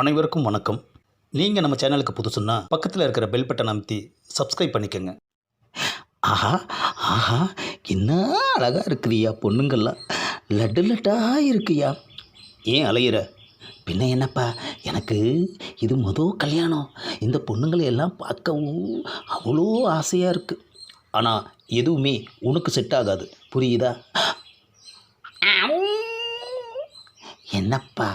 அனைவருக்கும் வணக்கம். நீங்கள் நம்ம சேனலுக்கு புதுசுன்னா பக்கத்தில் இருக்கிற பெல் பட்டன் அமைத்தி சப்ஸ்கிரைப் பண்ணிக்கோங்க. ஆஹா ஆஹா என்ன அழகாக இருக்குதுயா பொண்ணுங்கள்லாம். லட்டு லட்டாக இருக்குயா ஏன் அலையிற? பின்ன என்னப்பா எனக்கு இது மொதல் கல்யாணம். இந்த பொண்ணுங்களை எல்லாம் பார்க்கவும் அவ்வளோ ஆசையாக இருக்குது ஆனால் எதுவுமே உனக்கு செட் ஆகாது. புரியுதா? என்னப்பா?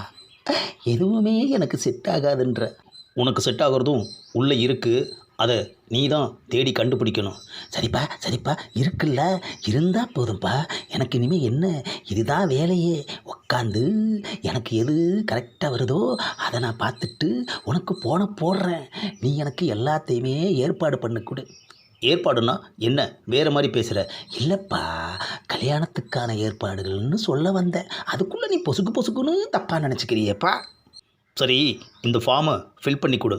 எதுவுமே எனக்கு செட் ஆகாதுன்ற. உனக்கு செட் ஆகிறதும் உள்ளே இருக்குது அதை நீ தான் தேடி கண்டுபிடிக்கணும். சரிப்பா சரிப்பா இருக்குல்ல. இருந்தால் போதும்ப்பா எனக்கு இனிமேல் என்ன? இதுதான் வேலையே. உக்காந்து எனக்கு எது கரெக்டாக வருதோ அதை நான் பார்த்துட்டு உனக்கு போன போடுறேன். நீ எனக்கு எல்லாத்தையுமே ஏற்பாடு பண்ணக்கூடு ஏற்பாடுனா என்ன? வேறு மாதிரி பேசுகிற இல்லைப்பா கல்யாணத்துக்கான ஏற்பாடுகள்னு சொல்ல வந்தேன் அதுக்குள்ளே நீ பொசுக்கு பொசுக்குன்னு தப்பாக நினச்சிக்கிறியப்பா. சரி இந்த ஃபார்மை ஃபில் பண்ணி கொடு.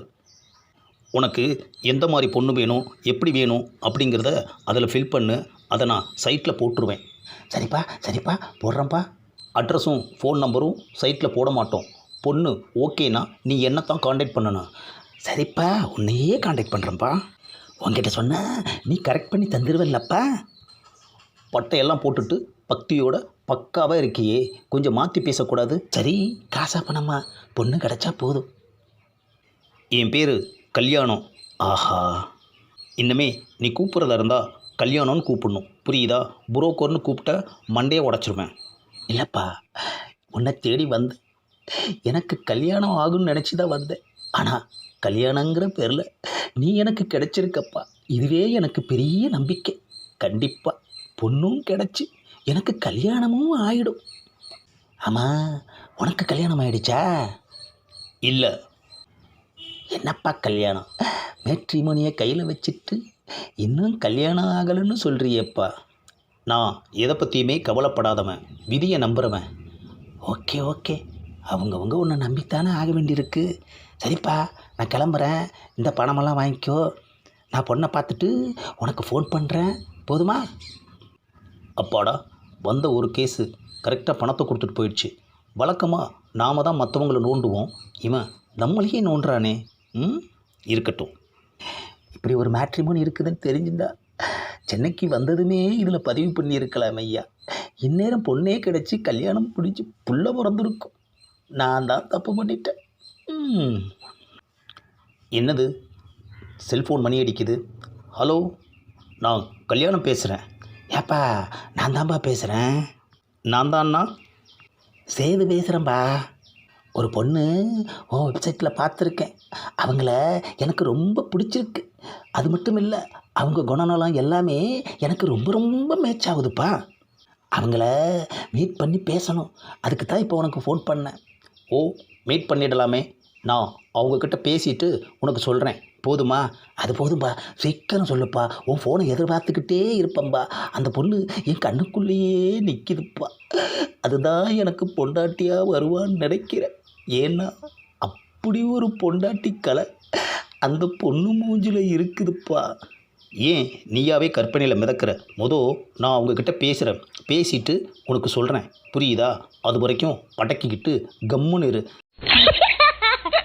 உனக்கு எந்த மாதிரி பொண்ணு வேணும் எப்படி வேணும் அப்படிங்கிறத அதில் ஃபில் பண்ணு. அதை நான் சைட்டில் போட்டுருவேன். சரிப்பா சரிப்பா போடுறேன்ப்பா. அட்ரஸும் ஃபோன் நம்பரும் சைட்டில் போட மாட்டோம். பொண்ணு ஓகேனா நீ என்னத்தான் காண்டாக்ட் பண்ணணும் சரிப்பா உன்னையே காண்டாக்ட் பண்ணுறேன்ப்பா உங்ககிட்ட சொன்ன நீ கரெக்ட் பண்ணி தந்துடுவல்லப்பா பட்டையெல்லாம் போட்டுட்டு பக்தியோட பக்காவாக இருக்கியே. கொஞ்சம் மாற்றி பேசக்கூடாது. சரி காசா பணமா? பொண்ணு கிடச்சா போதும். என் பேர் கல்யாணம். ஆஹா. இன்னமே நீ கூப்பிட்றதா இருந்தால் கல்யாணம்னு கூப்பிடணும். புரியுதா? புரோக்கர்னு கூப்பிட்டா மண்டையை உடச்சிருவேன். இல்லைப்பா உன்னை தேடி வந்தேன் எனக்கு கல்யாணம் ஆகும்னு நினச்சி தான் வந்தேன். ஆனால் கல்யாணங்கிற பேரில் நீ எனக்கு கிடைச்சிருக்கப்பா. இதுவே எனக்கு பெரிய நம்பிக்கை. கண்டிப்பாக பொண்ணும் கிடச்சி எனக்கு கல்யாணமும் ஆயிடும். ஆமாம் உனக்கு கல்யாணம் ஆயிடுச்சா? இல்லை. என்னப்பா கல்யாணம்? மேட்ரிமோனியை கையில் வச்சுட்டு இன்னும் கல்யாணம் ஆகலைன்னு சொல்கிறியப்பா நான் எதை பற்றியுமே கவலைப்படாதவன் விதியை நம்புகிறவன் ஓகே ஓகே. அவங்கவுங்க உன்னை நம்பித்தானே ஆக வேண்டியிருக்கு. சரிப்பா நான் கிளம்புறேன். இந்த பணமெல்லாம் வாங்கிக்கோ. நான் பொண்ணை பார்த்துட்டு உனக்கு ஃபோன் பண்ணுறேன் போதுமா? அப்பாடா வந்த ஒரு கேஸு கரெக்டாக பணத்தை கொடுத்துட்டு போயிடுச்சு. வழக்கமாக நாம் தான் மற்றவங்கள நோண்டுவோம். இவன் நம்மளையே நோண்டுறானே. ம்? இருக்கட்டும். இப்படி ஒரு மேட்ரிமோனி இருக்குதுன்னு தெரிஞ்சுதா சென்னைக்கு வந்ததுமே இதில் பதிவு பண்ணியிருக்கலாம் ஐயா. இந்நேரம் பொண்ணே கிடச்சி கல்யாணம் முடிஞ்சு புள்ள பிறந்திருக்கும். நான் தான் தப்பு பண்ணிட்டேன். என்னது? செல்ஃபோன் மணி அடிக்குது. ஹலோ? நான் கல்யாணம் பேசுகிறேன் ஏப்பா நான் தான்ப்பா பேசுகிறேன் நான் தான்ண்ணா சேது பேசுகிறேன்பா ஒரு பொண்ணு உன் வெப்சைட்டில் பார்த்துருக்கேன். அவங்கள எனக்கு ரொம்ப பிடிச்சிருக்கு. அது மட்டும் இல்லை அவங்க குணநலம் எல்லாமே எனக்கு ரொம்ப ரொம்ப மேட்ச் ஆகுதுப்பா. அவங்கள மீட் பண்ணி பேசணும். அதுக்கு தான் இப்போ உனக்கு ஃபோன் பண்ணேன். ஓ மீட் பண்ணிடலாமே. நான் அவங்கக்கிட்ட பேசிட்டு உனக்கு சொல்கிறேன் போதுமா? அது போதும்பா. சீக்கிரம் சொல்லுப்பா. உன் ஃபோனை எதிர்பார்த்துக்கிட்டே இருப்பம்பா அந்த பொண்ணு என் கண்ணுக்குள்ளேயே நிற்கிதுப்பா அதுதான் எனக்கு பொண்டாட்டியாக வருவான்னு நினைக்கிறேன். ஏன்னா அப்படி ஒரு பொண்டாட்டி கலை அந்த பொண்ணு மூஞ்சில் இருக்குதுப்பா. ஏன் நீயாவே கற்பனையில் மிதக்கிற? மொதோ நான் அவங்கக்கிட்ட பேசுகிறேன் பேசிட்டு உனக்கு சொல்கிறேன் புரியுதா? அது வரைக்கும் படக்கிக்கிட்டு கம்முன்னு இரு.